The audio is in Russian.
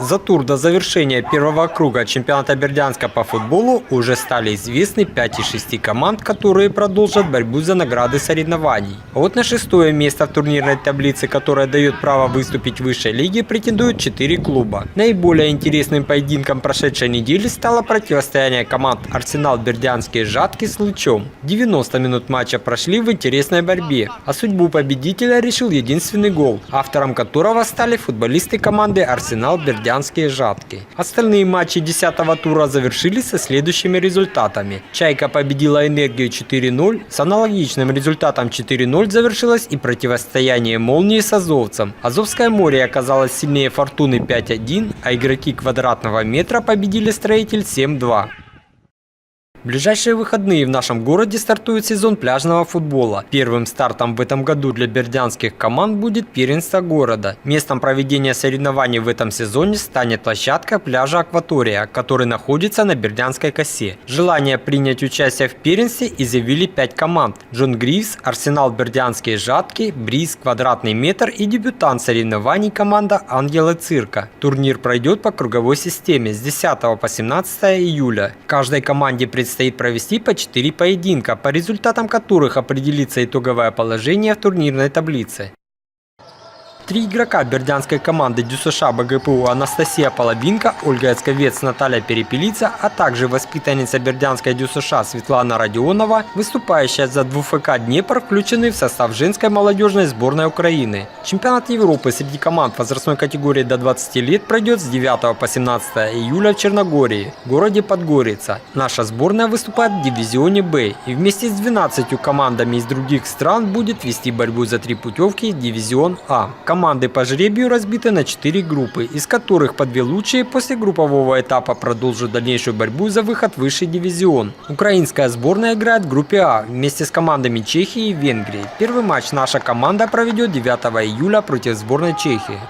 За тур до завершения первого круга чемпионата Бердянска по футболу уже стали известны 5 из 6 команд, которые продолжат борьбу за награды соревнований. А вот на шестое место в турнирной таблице, которая дает право выступить в высшей лиге, претендуют 4 клуба. Наиболее интересным поединком прошедшей недели стало противостояние команд Арсенал Бердянские Жатки с Лучом. 90 минут матча прошли в интересной борьбе, а судьбу победителя решил единственный гол, автором которого стали футболисты команды Арсенал Бердянские Жатки. Остальные матчи 10 тура завершились со следующими результатами. Чайка победила Энергию 4-0, с аналогичным результатом 4-0 завершилось и противостояние Молнии с Азовцем. Азовское море оказалось сильнее Фортуны 5-1, а игроки квадратного метра победили Строитель 7-2. Ближайшие выходные в нашем городе стартует сезон пляжного футбола. Первым стартом в этом году для бердянских команд будет первенство города. Местом проведения соревнований в этом сезоне станет площадка пляжа «Акватория», который находится на Бердянской косе. Желание принять участие в первенстве изъявили 5 команд. Джон Гривс, Арсенал Бердянские Жатки, Бриз, Квадратный метр и дебютант соревнований команда Ангелы Цирка. Турнир пройдет по круговой системе с 10 по 17 июля. Каждой команде предстоит провести по 4 поединка, по результатам которых определится итоговое положение в турнирной таблице. Три игрока бердянской команды ДЮСШ БГПУ Анастасия Половинка, Ольга Яцковец, Наталья Перепелица, а также воспитанница бердянской ДЮСШ Светлана Родионова, выступающая за 2ФК Днепр, включены в состав женской молодежной сборной Украины. Чемпионат Европы среди команд возрастной категории до 20 лет пройдет с 9 по 17 июля в Черногории, городе Подгорица. Наша сборная выступает в дивизионе Б и вместе с 12 командами из других стран будет вести борьбу за три путевки в дивизион А. Команды по жребию разбиты на 4 группы, из которых по две лучшие после группового этапа продолжат дальнейшую борьбу за выход в высший дивизион. Украинская сборная играет в группе А вместе с командами Чехии и Венгрии. Первый матч наша команда проведет 9 июля против сборной Чехии.